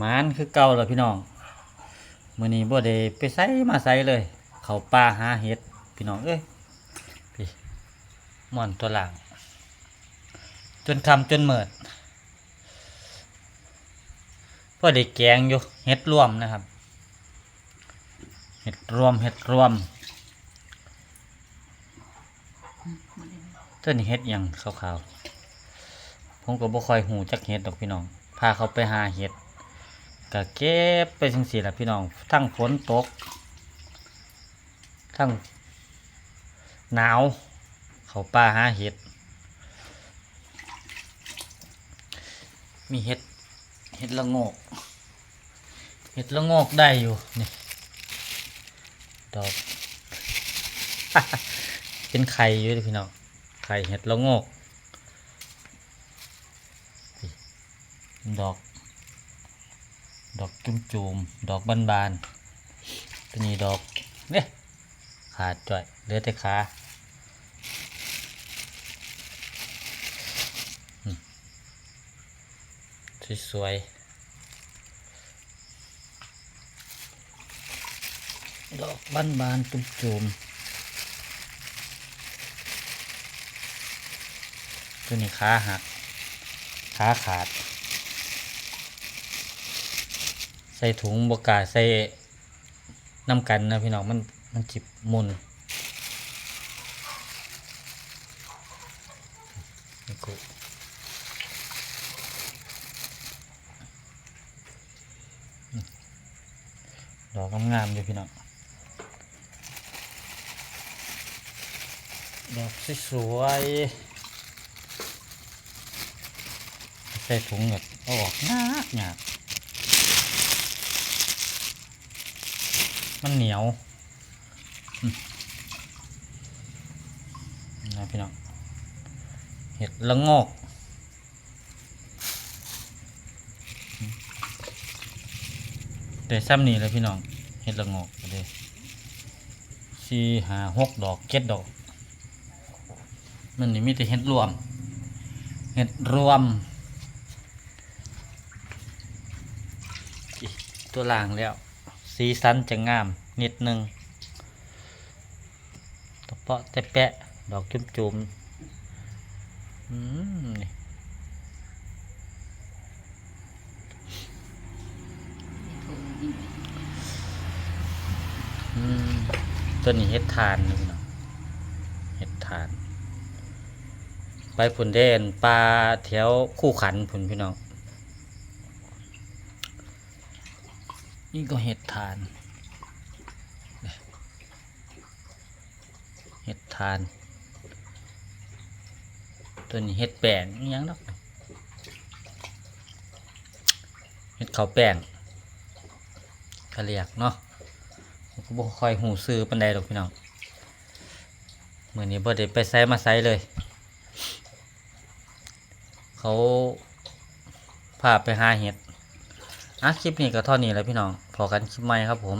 มานคือเก่าแล้วพี่น้องมื้อนี้บ่ได้ไปไสมาไสเลย เขาป่าหาเห็ดพี่น้องเอ้ยพี่ม่อนตัวหลังจนคำจนเมิดพอได้แกงอยู่เห็ดรวมนะครับ เห็ดรวมเห็ดรวมต้นเห็ดยังขาวๆผมก็บ่ค่อยหูจักเห็ดดอกพี่น้องพาเขาไปหาเห็ด ก็เก็บไปจังสี่ละพี่น้อง ทั้งฝนตก ทั้งหนาว เขาป่าหาเห็ด มีเห็ด เห็ดละโงกเห็ดละโงกได้อยู่ นี่ ดอก เป็นไข่อยู่พี่น้อง ไข่เห็ดละโงกดอก ดอกจุ่มจุมๆดอกบานๆตัวนี้ดอกเนี่ยขาดจ่อยเหลือแต่ขาสวยๆดอกบานๆจุ่มจุมๆตัวนี้ขาหักขาขาด ใส่ถุงบกาใส่น้ำกันนะพี่น้องมันมันจิบมุนนี่กูดอกงามๆอยู่พี่น้องดอกสวยๆใส่ถุงแบบอออกยากยาก มันเหนียวนะพี่น้องเห็ดละงอกแต่ซ้ำนี่เลยพี่น้องเห็ดละงอกเลยสี่ห้าหกดอกเจ็ดดอก มันนี่มีแต่เห็ดรวม เห็ดรวม ตัวล่างแล้ว สีสันจะงามนิดนึงตะเปาะแต่แปะ ดอกจุ่มจุมๆอืมนี่อืมตัวนี้เห็ดทานนะพี่น้องเห็ดทาน ไปผุนเด่นปลาแถวคู่ขันผุนพี่น้อง นี่ก็เห็ดทาน เห็ดทาน ตัวนี้เห็ดแป้งยังดอกเห็ดเขาแป้งเขาเรียกเนาะก็บ่ค่อยหูซื้อปันใดดอกพี่น้องเมื่อนี้บ่ได้ไปไซมาไซเลย เขาพาไปหาเห็ด อะคลิปนี้ก็เท่านี้แหล้วพี่น้องพอกันคลิปใหม่ครับผม